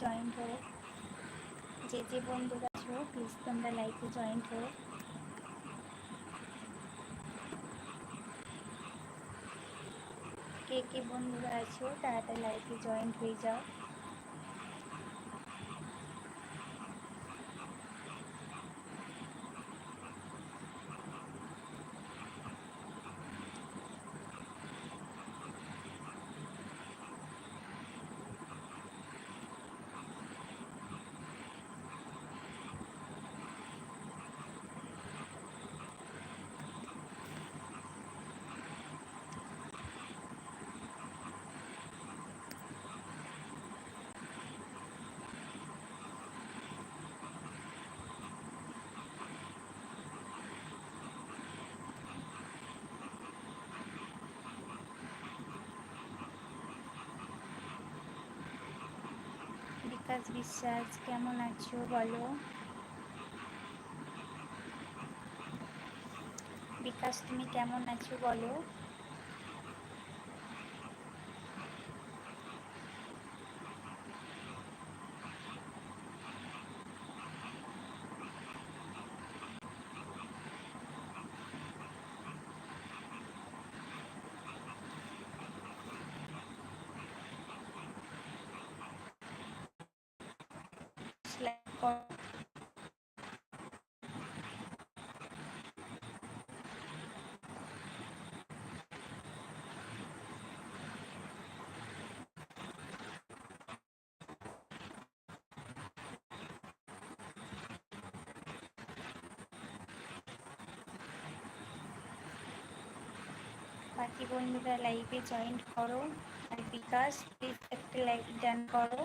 Joint হো যে যে বন্ধুরা আছো প্লিজ তোমরা লাইফে জয়েন্ট হো কে কে বন্ধুরা আছো তাড়াতাড়ি লাইফে জয়েন্ট হয়ে যাও বিকাশ বিশ্বাস কেমন আছো বলো? বিকাশ তুমি কেমন আছো বলো? বাকি বন্ধুরা লাইভে জয়েন করো আর বিকাশ প্লিজ একটা লাইক ডান করো।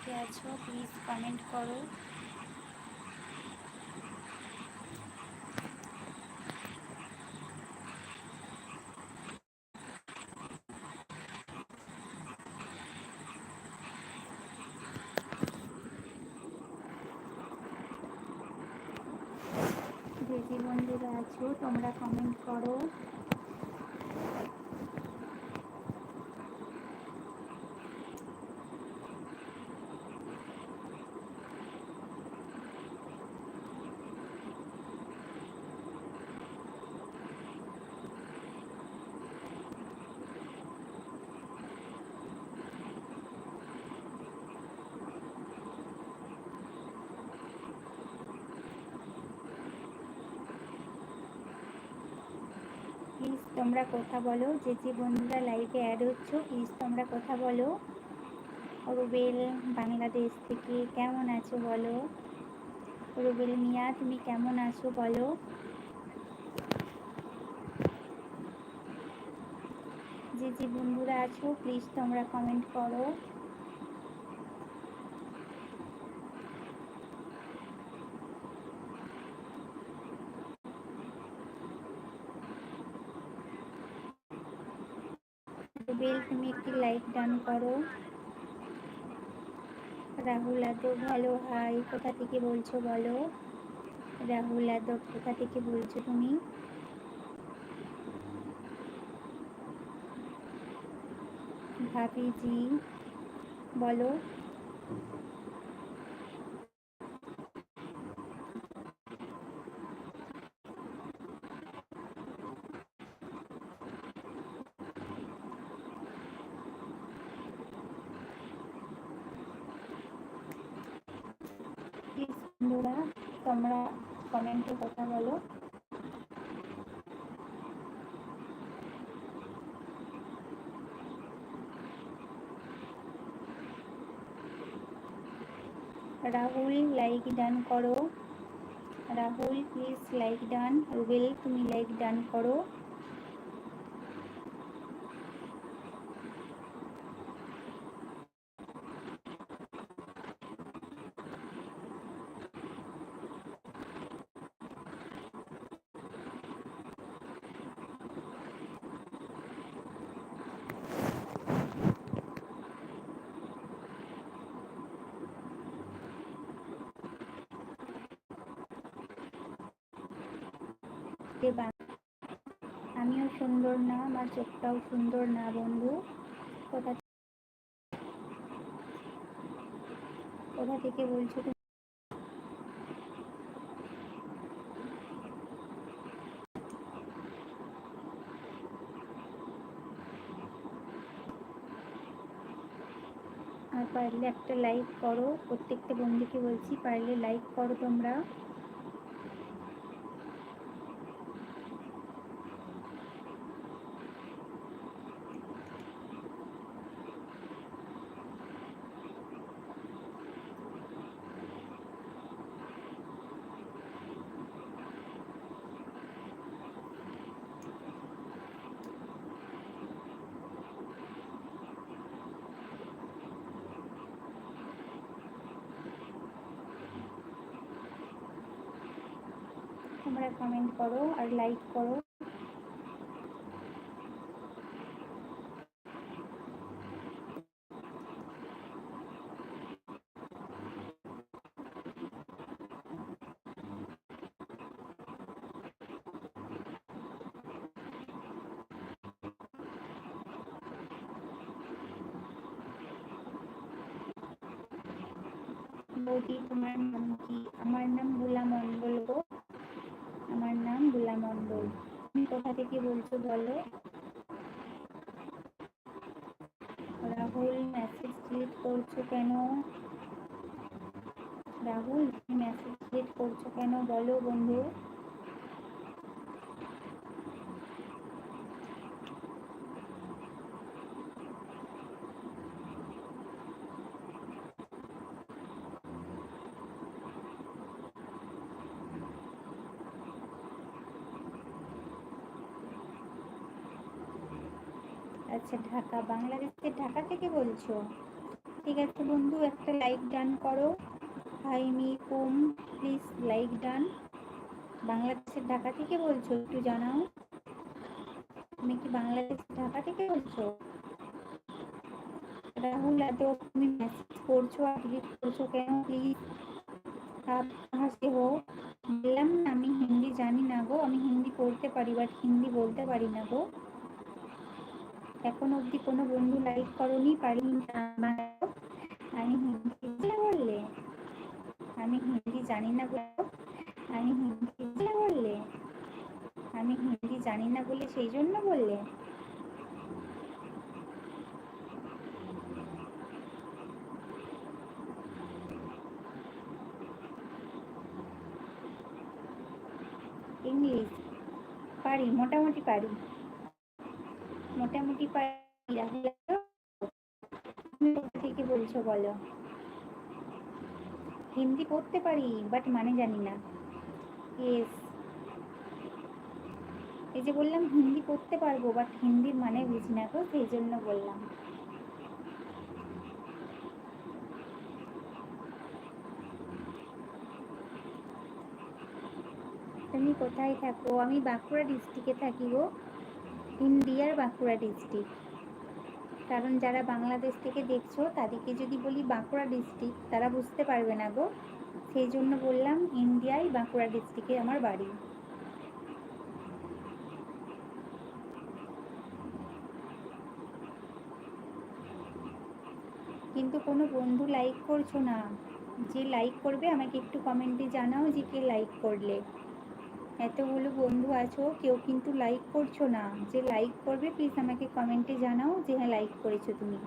কে আছো প্লিজ কমেন্ট করো। যে যে আছো তোমরা কমেন্ট করো প্লিজ তোমরা কথা বলো, যে যে বন্ধুরা লাইভে অ্যাড হচ্ছ প্লিজ তোমরা কথা বলো। রুবেল বাংলাদেশ থেকে কেমন আছো বলো? রুবেল মিয়া, তুমি কেমন আছো বলো? যে যে বন্ধুরা আছো প্লিজ তোমরা কমেন্ট করো রুবেল তুমি একটি লাইক ডান করো। রাহুল আদব ভালো, হাই, কোথা থেকে বলছো বলো? রাহুল আদব কোথা থেকে বলছো তুমি? ভাবিজি, বলো প্লিজ বন্ধুরা, তোমরা কমেন্টে কথা বলো। রাহুল লাইক ডান করো। Rahul please like done Rubel, তুমি লাইক ডান করো যে আমিও সুন্দর না, আমার চোখটাও সুন্দর না, বন্ধু। কোথা কোথা থেকে বলছো তুমি? আর পারলে একটা লাইক করো। প্রত্যেকটা বন্ধুকে বলছি, পারলে লাইক করো তোমরা। তোমরা কমেন্ট করো আর লাইক করো। বৌদি তোমার কি? আমার নাম বুলা মণ্ডল গো। তুমি কোথা থেকে বলছো বলো? রাহুল মেসেজ ডিলিট করছ কেন? রাহুল, তুমি মেসেজ ডিলিট করছ কেন? বলো বন্ধু। আছে ঢাকা, বাংলাদেশ ঢাকা থেকে বলছো? ঠিক আছে বন্ধু, একটা লাইক ডান করো। হাই মি কুম প্লিজ লাইক ডান বাংলাদেশের ঢাকা থেকে বলছো, একটু জানাও। তুমি কি বাংলাদেশ ঢাকা থেকে বলছো? রাহুল, এত তুমি মেসেজ করছ আর ডিলিট করছ কেন? প্লিজ হাসি হো। বললাম না, আমি হিন্দি জানি না গো। আমি হিন্দি পড়তে পারি বাট হিন্দি বলতে পারি না গো। এখন অবধি কোনো বন্ধু লাইক করনি আমি হিন্দি বললে? আমি হিন্দি জানি না আমি হিন্দি বললে? আমি হিন্দি জানি না বলে সেই জন্য বললে? ইংলিশ পারি, মোটামুটি পারি। পারি থেকে বলছো, বলো। হিন্দি পড়তে পারি বাট মানে জানি না। এই যে বললাম, হিন্দি পড়তে পারব বাট হিন্দির মানে বুঝি না তো সেই জন্য বললাম। তুমি কোথায় থাকো? আমি বাঁকুড়া ডিস্ট্রিক্টে থাকি গো। ইন্ডিয়ার বাঁকুড়া ডিস্ট্রিক্ট। কারণ যারা বাংলাদেশ থেকে দেখছ, তাদেরকে যদি বলি বাঁকুড়া ডিস্ট্রিক্ট, তারা বুঝতে পারবে না গো। সেই জন্য বললাম ইন্ডিয়ায় বাঁকুড়া ডিস্ট্রিক্টে আমার বাড়ি। কিন্তু কোনো বন্ধু লাইক করছ না। যে লাইক করবে, আমাকে একটু কমেন্টে জানাও যে কে লাইক করলে। এতগুলো বন্ধু আছো, কেউ কিন্তু লাইক করছ না। যে লাইক করবে প্লিজ আমাকে কমেন্টে জানাও যে হ্যাঁ লাইক করেছ তুমি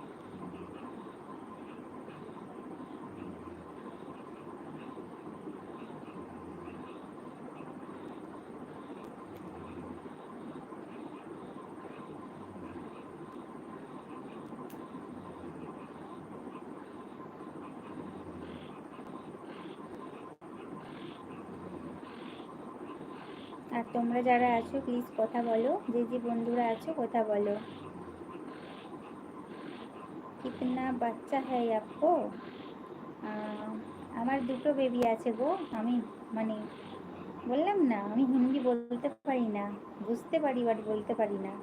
আর তোমরা যারা আছো প্লিজ কথা বলো। যে যে বন্ধুরা আছো, কথা বলো। কিতনা বাচ্চা হ্যায় আপকো? আমার দুটো বেবি আছে গো। আমি মানে বললাম না, আমি হিন্দি বলতে পারি না। বুঝতে পারি বাট বলতে পারি না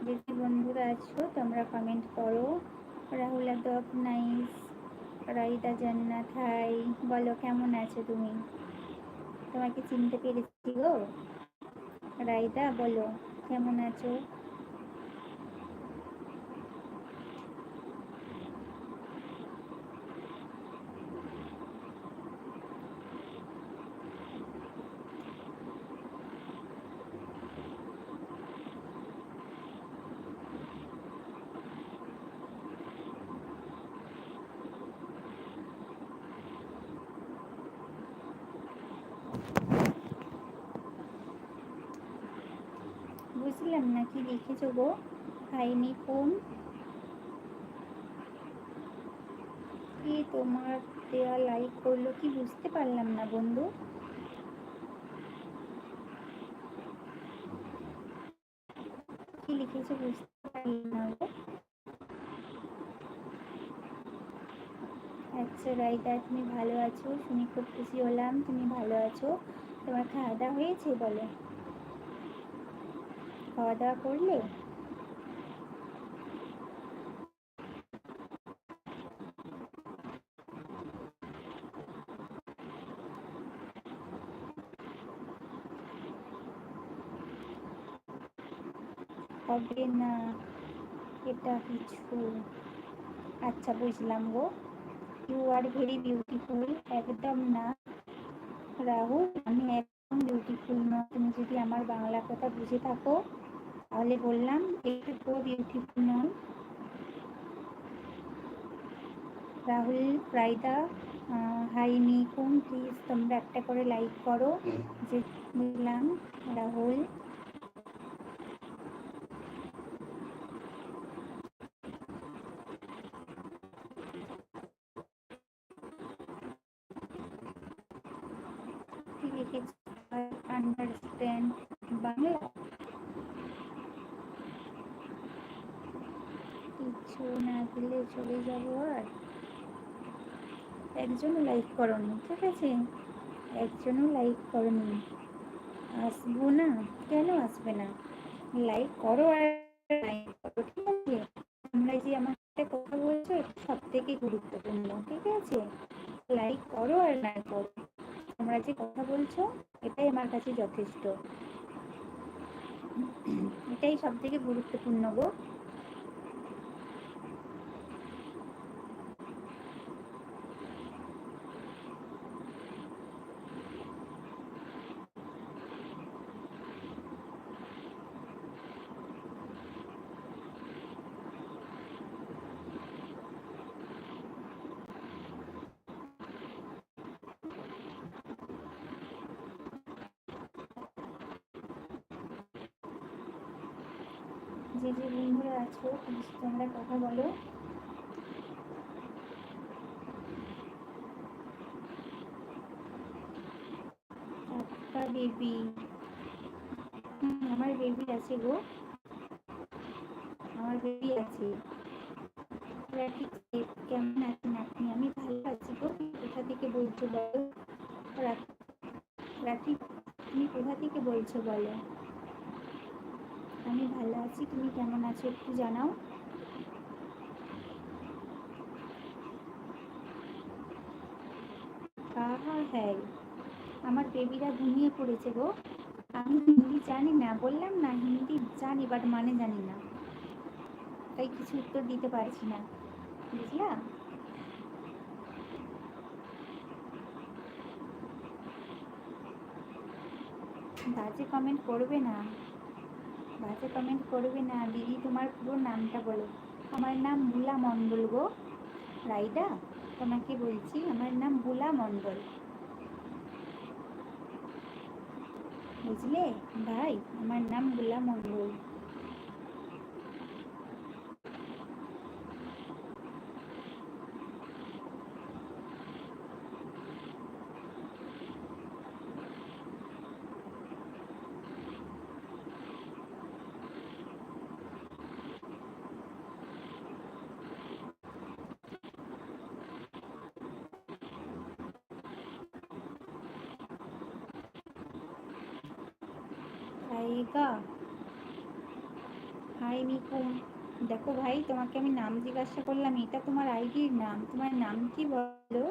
যে যে বন্ধুরা আছো তোমরা কমেন্ট করো। রাহুল আদব, নাইস। রাইদা জান্নাত, হাই। বলো, কেমন আছো তুমি? তোমাকে চিনতে পেরেছি গো? রাইদা বলো, কেমন আছো বুঝলাম না কি লিখেছো গো? হাইনি কোন? কি তোমার দেওয়া লাইক করল কি বুঝতে পারলাম না বন্ধু। কি লিখেছো বুঝতে পারলাম না গো। আচ্ছা রাইদা তুমি ভালো আছো? শুনে খুব খুশি হলাম, তুমি ভালো আছো? তোমার খাওয়া দাওয়া হয়েছে বলো? খাওয়া দাওয়া করলে? হবে না, এটা কিছু। আচ্ছা বুঝলাম গো। ইউ আর ভেরি বিউটিফুল একদম না। রাহুল, আমি একদম বিউটিফুল না তুমি যদি আমার বাংলা কথা বুঝে থাকো। তাহলে বললাম একটু তো বিউটিফুল নয়। রাহুল প্রাইদা হাই নিকুম প্লিজ তোমরা একটা করে লাইক করো। যে বললাম রাহুল যাব আর। একজনও লাইক করনি, ঠিক আছে? একজনও লাইক করনি। আসব না? কেন আসবে না? লাইক করো আর লাইক করো, ঠিক আছে? তোমরা যে আমার সাথে কথা বলছো, এটা সব থেকে গুরুত্বপূর্ণ, ঠিক আছে? লাইক করো আর না করো। তোমরা যে কথা বলছো, এটাই আমার কাছে যথেষ্ট। এটাই সব থেকে গুরুত্বপূর্ণ গো। যে যে বন্ধুরা আছো তোমরা কথা বলো। বেবি আমার বেবি আছে গো। আমার বেবি আছে। কেমন আছেন আপনি? আমি ভালো আছি গো। কোথা থেকে বলছো বলো? রাফিক তুমি কোথা থেকে বলছো বলো? আমি ভালো আছি, তুমি কেমন আছো একটু জানাও? হ্যায় আমার বেবিরা ঘুমিয়ে পড়েছে গো। আমি হিন্দি জানি না, বললাম না হিন্দি জানি বাট মানে জানি না। তাই কিছু উত্তর দিতে পারছি না। বুঝলা? বাজে কমেন্ট করবে না। বাজে কমেন্ট করবে না। দিদি, তোমার পুরো নামটা বলো। আমার নাম বুলা মণ্ডল গো। রাইডা, তোমাকে বলছি, আমার নাম বুলা মণ্ডল। বুঝলে? ভাই, আমার নাম বুলা মণ্ডল। আয়েগা হাই মিকু, দেখো ভাই, তোমাকে আমি নাম জিজ্ঞাসা করলাম, এটা তোমার আইডির নাম, তোমার নাম কি বলো?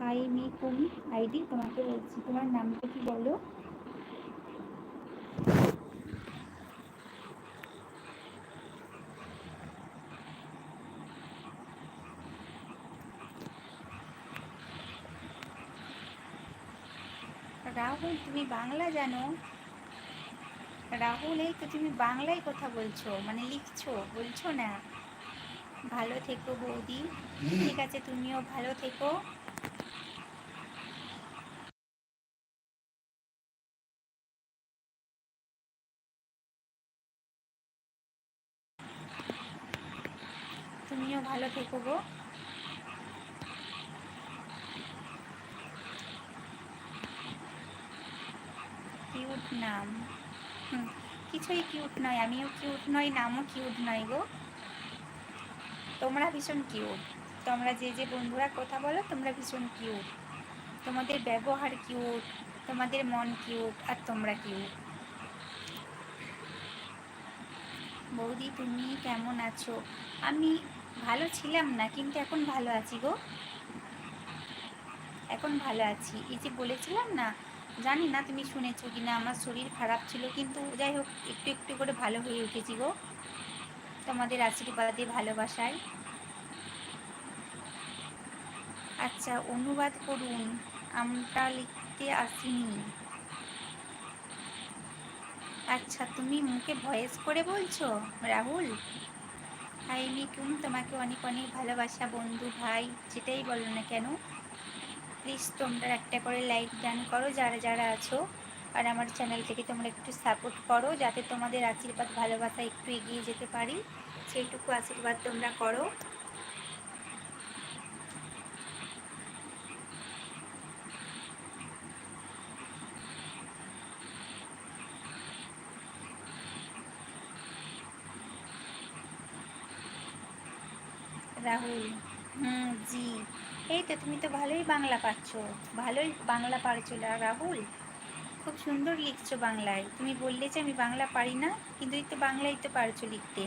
হাই মিকুম আইডি তোমাকে বলছি, তোমার নামটা কি বলো? রাহুল তুমি বাংলা জানো? রাহুল এই তো তুমি বাংলায় কথা বলছো মানে লিখছো বলছো না। ভালো থেকো বৌদি। ঠিক আছে তুমিও ভালো থেকো। তুমিও ভালো থেকো গো কিউট নাম হুম কিছুই কিউট নয়, আমিও কিউট নই, নামও কিউট নয় গো। তোমরা ভীষণ কিউট তোমরা যে যে বন্ধুরা কথা বলো, তোমরা ভীষণ কিউট তোমাদের ব্যবহার কিউট তোমাদের মন কিউট আর তোমরা কিউট বৌদি, তুমি কেমন আছো? আমি ভালো ছিলাম না, কিন্তু এখন ভালো আছি গো। এখন ভালো আছি। এই যে বলেছিলাম না জানি না তুমি শুনেছো কি না আমার শরীর খারাপ ছিল, কিন্তু যাই হোক, একটু একটু করে ভালো হয়ে উঠেছি গো। তোমাদের আশীর্বাদে, ভালোবাসায়। আচ্ছা অনুবাদ করুন আমটা লিখতে আসিনি। আচ্ছা তুমি মুখে ভয়েস করে বলছো, রাহুল? হাই মিকুম তোমাকে অনেক অনেক ভালোবাসা বন্ধু ভাই, যেটাই বলো না কেন। প্লিজ তোমরা একটা করে লাইক ডান করো, যারা যারা আছো। আর আমার চ্যানেলটিকে তোমরা একটু সাপোর্ট করো, যাতে তোমাদের আশীর্বাদ, ভালোবাসা একটু এগিয়ে যেতে পারি। সেইটুকু আশীর্বাদ তোমরা করো। রাহুল, হুম, জি। এই তো, তুমি তো ভালোই বাংলা পাচ্ছ। ভালোই বাংলা পারছ রাহুল। খুব সুন্দর লিখছো বাংলায়। তুমি বললে যে আমি বাংলা পারি না, কিন্তু এই তো বাংলাই তো পারছ লিখতে।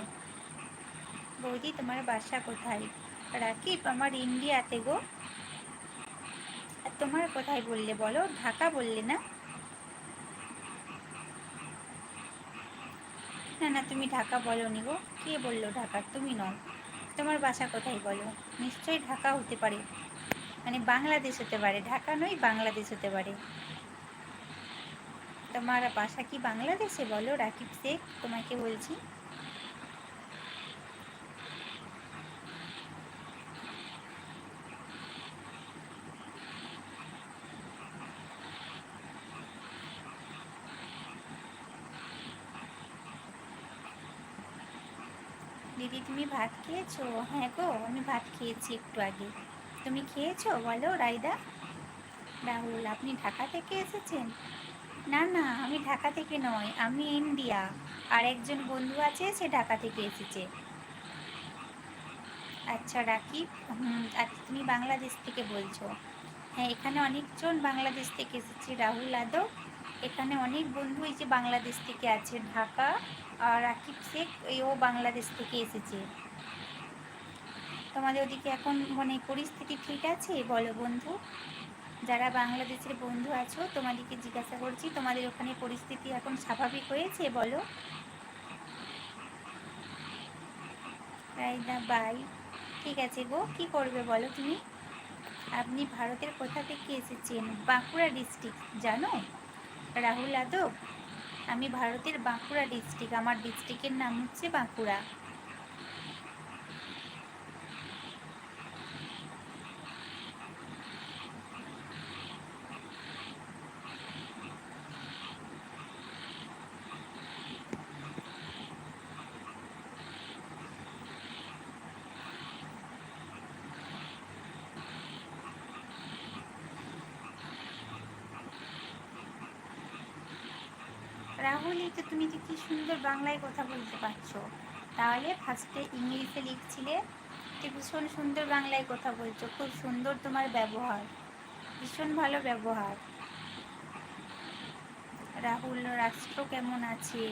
বৌদি, তোমার বাসা কোথায়? রাকিব, আমার ইন্ডিয়াতে গো। আর তোমার কোথায় বললে বলো? ঢাকা বললে না? না না, তুমি ঢাকা বলো নি গো। কে বলল ঢাকা? তুমি নও। তোমার বাসা কোথায় বলো? নিশ্চয়ই ঢাকা হতে পারে। মানে বাংলাদেশ হতে পারে, ঢাকা নয়, বাংলাদেশ হতে পারে। তোমার বাসা কি বাংলাদেশে বলো, রাকিব শেখ তোমাকে বলছি। দিদি, তুমি ভাত খেয়েছো? হ্যাঁ গো, আমি ভাত খেয়েছি একটু আগে। তুমি খেয়েছো? বলো রায়দা রাহুল, আপনি ঢাকা থেকে এসেছেন? না না, আমি ঢাকা থেকে নয়, আমি ইন্ডিয়া। আর একজন বন্ধু আছে, সে ঢাকা থেকে এসেছে। আচ্ছা রাকিব আচ্ছা তুমি বাংলাদেশ থেকে বলছো। হ্যাঁ এখানে অনেকজন বাংলাদেশ থেকে এসেছে, রাহুল আদব এখানে অনেক বন্ধু এই যে বাংলাদেশ থেকে আছে, ঢাকা। আর রাকিব শেখ ও বাংলাদেশ থেকে এসেছে। তোমাদের ওদিকে এখন মানে পরিস্থিতি ঠিক আছে? বলো বন্ধু। যারা বাংলাদেশের বন্ধু আছো, তোমাদেরকে জিজ্ঞাসা করছি, তোমাদের ওখানে পরিস্থিতি এখন স্বাভাবিক হয়েছে? বলো। রাইদা বাই ঠিক আছে গো। কি করবে বলো তুমি? আপনি ভারতের কোথা থেকে এসেছেন? বাঁকুড়া ডিস্ট্রিক্ট, জানো? রাহুল যাদব আমি ভারতের বাঁকুড়া ডিস্ট্রিক্ট, আমার ডিস্ট্রিক্টের নাম হচ্ছে বাঁকুড়া। রাহুল এই তো তুমি যে কি সুন্দর বাংলায় কথা বলতে পারছ। তাহলে ফার্স্টে ইংলিশে লিখছিলে ভীষণ সুন্দর বাংলায় কথা বলছো, খুব সুন্দর তোমার ব্যবহার, ভীষণ ভালো ব্যবহার। রাহুল, রাষ্ট্র কেমন আছে?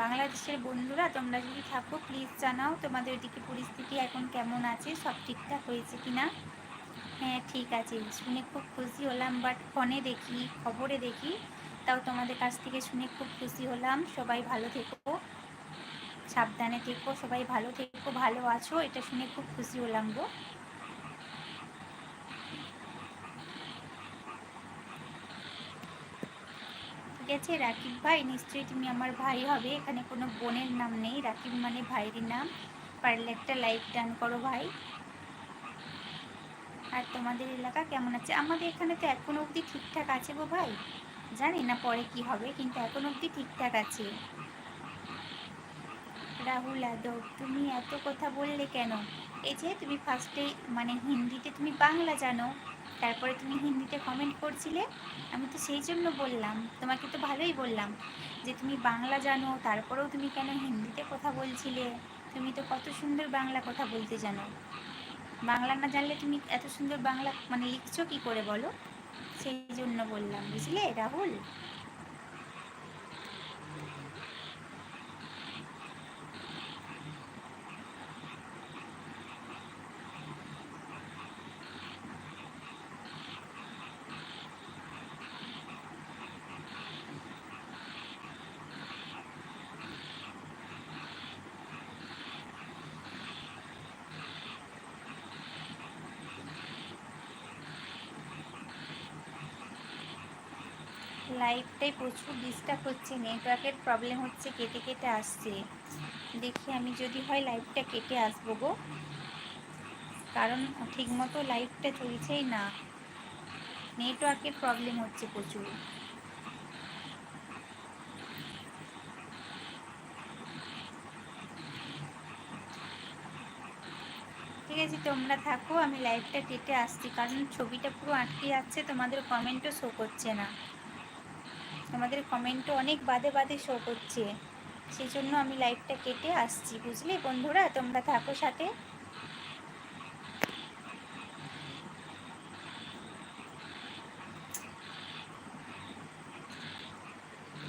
বাংলাদেশের বন্ধুরা, তোমরা যদি থাকো প্লিজ জানাও তোমাদের ওইদিকে পরিস্থিতি এখন কেমন আছে, সব ঠিকঠাক হয়েছে কি না হ্যাঁ ঠিক আছে, শুনে খুব খুশি হলাম বাট ফোনে দেখি, খবরে দেখি। তাও তোমাদের কাছ থেকে শুনে খুব খুশি হলাম। সবাই ভালো থেকো। সাবধানে থেকো। সবাই ভালো থেকো, ভালো আছো, এটা শুনে খুব খুশি হলাম গো। ঠিক আছে, রাকিব ভাই, নিশ্চয়ই তুমি আমার ভাই হবে। এখানে কোনো বোনের নাম নেই। রাকিব মানে ভাইয়ের নাম। পারলে একটা লাইক ডান করো ভাই। আর তোমাদের এলাকা কেমন আছে? আমাদের এখানে তো এখন অবধি ঠিকঠাক আছে গো ভাই। জানি না পরে কি হবে, কিন্তু এখন অবধি ঠিকঠাক আছে। রাহুল যাদব তুমি এত কথা বললে কেন? এই যে তুমি ফার্স্টে মানে হিন্দিতে তুমি বাংলা জানো, তারপরে তুমি হিন্দিতে কমেন্ট করছিলে, আমি তো সেই জন্য বললাম, তোমাকে তো ভালোই বললাম, যে তুমি বাংলা জানো, তারপরেও তুমি কেন হিন্দিতে কথা বলছিলে? তুমি তো কত সুন্দর বাংলা কথা বলতে জানো। বাংলা না জানলে তুমি এত সুন্দর বাংলা মানে লিখছো কী করে বলো? সেই জন্য বললাম বুঝলে রাহুল? লাইভটাই প্রচুর ডিস্টার্ব হচ্ছে নেটওয়ার্কের প্রবলেম হচ্ছে, কেটে কেটে আসছে। দেখি আমি যদি হয় লাইভটা কেটে আসব গো। কারণ ঠিকমতো লাইভটা চলছেই না। নেটওয়ার্কের প্রবলেম হচ্ছে প্রচুর। ঠিক আছে, তোমরা থাকো, আমি লাইভটা কেটে আসছি। কারণ ছবিটা পুরো আটকে যাচ্ছে, তোমাদের কমেন্টও শো করছে না। তোমাদের কমেন্টও অনেক বাদে বাদে শো করছে। সেই জন্য আমি লাইভটা কেটে আসছি, বুঝলে? বন্ধুরা, তোমরা থাকো সাথে।